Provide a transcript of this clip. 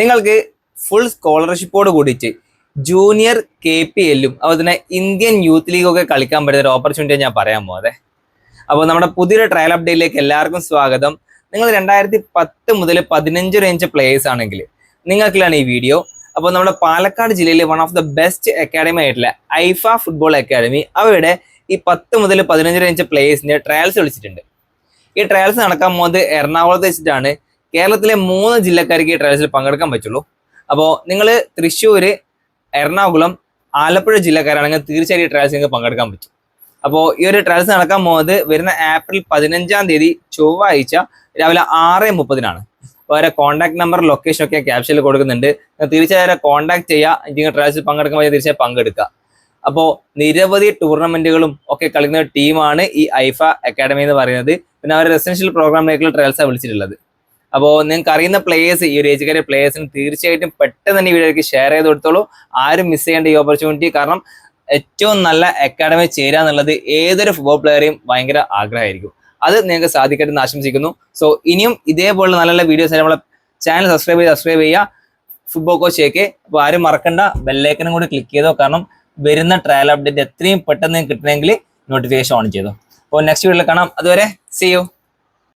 നിങ്ങൾക്ക് ഫുൾ സ്കോളർഷിപ്പോട് കൂടിയിട്ട് junior K P എല്ലും അതുപോലെ തന്നെ ഇന്ത്യൻ യൂത്ത് ലീഗൊക്കെ കളിക്കാൻ പറ്റുന്ന ഒരു ഓപ്പർച്യൂണിറ്റി ഞാൻ പറയാൻ പോകാതെ അപ്പോൾ നമ്മുടെ പുതിയൊരു ട്രയൽ അപ്ഡേറ്റിലേക്ക് എല്ലാവർക്കും സ്വാഗതം. നിങ്ങൾ രണ്ടായിരത്തി പത്ത് മുതൽ പതിനഞ്ച് റേഞ്ച് പ്ലേയേഴ്സ് ആണെങ്കിൽ നിങ്ങൾക്കിലാണ് ഈ വീഡിയോ അപ്പോൾ നമ്മുടെ പാലക്കാട് ജില്ലയിലെ one of the best academy ആയിട്ടുള്ള ഐഫ ഫുട്ബോൾ അക്കാഡമി അവരുടെ ഈ പത്ത് മുതൽ പതിനഞ്ച് റേഞ്ച് പ്ലേയേഴ്സിന്റെ ട്രയൽസ് വിളിച്ചിട്ടുണ്ട്. ഈ ട്രയൽസ് നടക്കാൻ പോകുന്നത് എറണാകുളത്ത് വെച്ചിട്ടാണ്. കേരളത്തിലെ മൂന്ന് ജില്ലക്കാർക്ക് ഈ ട്രയൽസിൽ പങ്കെടുക്കാൻ പറ്റുള്ളൂ. അപ്പോൾ നിങ്ങൾ തൃശ്ശൂർ എറണാകുളം ആലപ്പുഴ ജില്ലക്കാരാണെങ്കിൽ തീർച്ചയായും ഈ ട്രയൽസ് നിങ്ങൾക്ക് പങ്കെടുക്കാൻ പറ്റും. അപ്പോൾ ഈ ഒരു ട്രയൽസ് നടക്കാൻ പോകുന്നത് വരുന്ന ഏപ്രിൽ പതിനഞ്ചാം തീയതി ചൊവ്വാഴ്ച രാവിലെ ആറ് മുപ്പതിനാണ്. അവരെ കോൺടാക്ട് നമ്പർ ലൊക്കേഷൻ ഒക്കെ ക്യാപ്ഷനിൽ കൊടുക്കുന്നുണ്ട്. തീർച്ചയായും അവരെ കോൺടാക്ട് ചെയ്യുക നിങ്ങൾ ട്രയൽസിൽ പങ്കെടുക്കാൻ പറ്റിയ തീർച്ചയായും പങ്കെടുക്കുക. അപ്പോൾ നിരവധി ടൂർണമെന്റുകളും ഒക്കെ കളിക്കുന്ന ടീമാണ് ഈ ഐഫ അക്കാഡമി എന്ന് പറയുന്നത്. പിന്നെ അവർ റെസിഡൻഷ്യൽ പ്രോഗ്രാമിലേക്കുള്ള ട്രയൽസാണ് വിളിച്ചിട്ടുള്ളത്. അപ്പോൾ നിങ്ങൾക്ക് അറിയുന്ന പ്ലേയേഴ്സ് ഈ ഒരു ഏജ് കാര്യ പ്ലേയേഴ്സിന് തീർച്ചയായിട്ടും പെട്ടെന്ന് തന്നെ ഈ വീഡിയോയ്ക്ക് ഷെയർ ചെയ്ത് കൊടുത്തോളൂ. ആരും മിസ് ചെയ്യേണ്ട ഈ ഓപ്പർച്യൂണിറ്റി കാരണം ഏറ്റവും നല്ല അക്കാഡമി ചേരുക എന്നുള്ളത് ഏതൊരു ഫുട്ബോൾ പ്ലെയറെയും ഭയങ്കര ആഗ്രഹമായിരിക്കും. അത് നിങ്ങൾക്ക് സാധിക്കട്ടെ എന്ന് ആശംസിക്കുന്നു. സോ ഇനിയും ഇതേപോലെ നല്ല നല്ല വീഡിയോസ് നമ്മളെ ചാനൽ സബ്സ്ക്രൈബ് ചെയ്ത് സബ്സ്ക്രൈബ് ചെയ്യുക. ഫുട്ബോൾ കോച്ച് ഒക്കെ അപ്പോൾ ആരും മറക്കണ്ട. ബെല്ലൈക്കനും കൂടി ക്ലിക്ക് ചെയ്തോ. കാരണം വരുന്ന ട്രയൽ അപ്ഡേറ്റ് എത്രയും പെട്ടെന്ന് കിട്ടണമെങ്കിൽ നോട്ടിഫിക്കേഷൻ ഓൺ ചെയ്തു. അപ്പോൾ നെക്സ്റ്റ് വീഡിയോയിൽ കാണാം. അതുവരെ സി യു